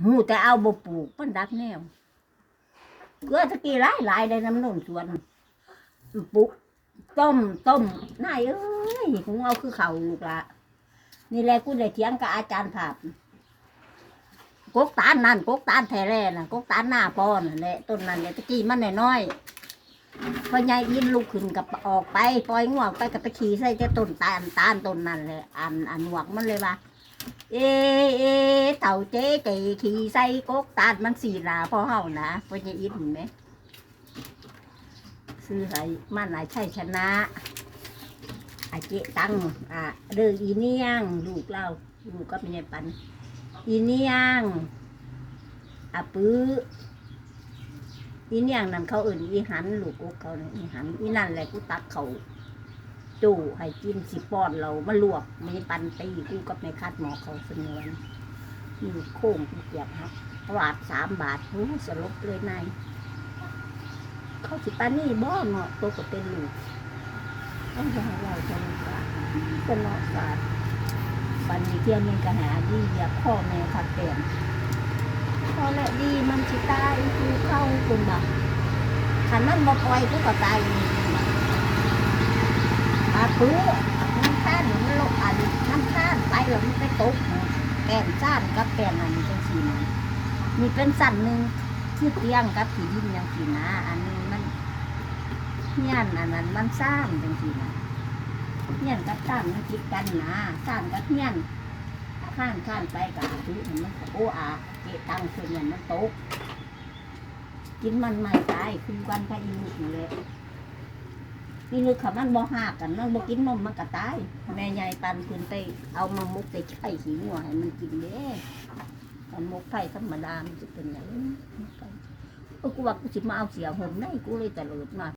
หูแต่เอาบ่ปลูกมันดักแนวเกลือตะกี้หลายหลายได้น้ำนุ่นสวนปลูกต้มต้มนายเอ้ยของเอาคือเขาลูกละนี่แหละกูได้เถียงกับอาจารย์ภาพกกตาลนั่นกกตาลแท้แร่น่ะกกตาลหน้าปอนั่นแหละต้นนั้นเนี่ยตะกี้มันน้อยๆพอยายอินลูกขึ้นกับออกไป ปล่อยงวกไปกับไปขี่ใส่แต่ต้นตาลตาลต้นนั่นแหละอันอันหวกมันเลยว่า เอเอเต่าเจ๊เก๋ขี่ใส่กกตาดมันสีหนาพอเฮานะพอจะอินเห็นไหมซื้อให้มันหลายใช่ชนะอาเจตังอะเด้ออีเนียงลูกเราลูกก็เป็นยายปันอีเนียงอาปื้ออีเนียงนั่นเขาเอื่นอีหันลูกอกเขาเนี่ยอีหันอีนั่นแหละกูตักเขา จู่ให้กินสิป้อนเรามาลวกมีปันตีกูกับในคาดหมอเขาเสนวนมีโค้งกูเกียบครับบาทสามบาทโอ้สลบเลยนายเขาสิปานี่บ่เนาะตัวก็เป็นลูกต้องจะให้เราจะมีการเป็นเนาะศาสตร์ปันนี้เที่ยงมันกระหาดีอยากพ่อแม่ขัดเปลี่ยนพอและดีมันสิตายคือเข้าคุณบ่ขันมันบ่ปล่อยกูก็ตายนี่บ่อา ปื้อน้ำข้านมันลงอันน้ำข้านไปแล้วมันไปตกแก่นซ่านกับแก่นอันนี้จังสีนมีเป็นสันหนึ่งที่เตียงกับผีดินยังสีนะ อันนี้มันเฮียนอันนั้นมันซ่านจังสีนะเฮียนกับซ่านมันคิดกันนะซ่านกับเฮียนข้านข้านไปกับอาปื้มันโอ้อาเกตังส่วนใหญ่มันตกกินมันไม่ตายคือวันพระอินทร์อยู่เลย นี่นึกคำมันบ่หากันมันบ่กินนมมันก็ตาย แม่ใหญ่ปันคุณไปเอามามุกไปไข่ขี้งัวให้มันกินเด้มันมุกไผ่ธรรมดามันจะเป็นอย่างนี้เออกูว่ากูสิมาเอาเสียหมได้กูเลยตะเลิดมา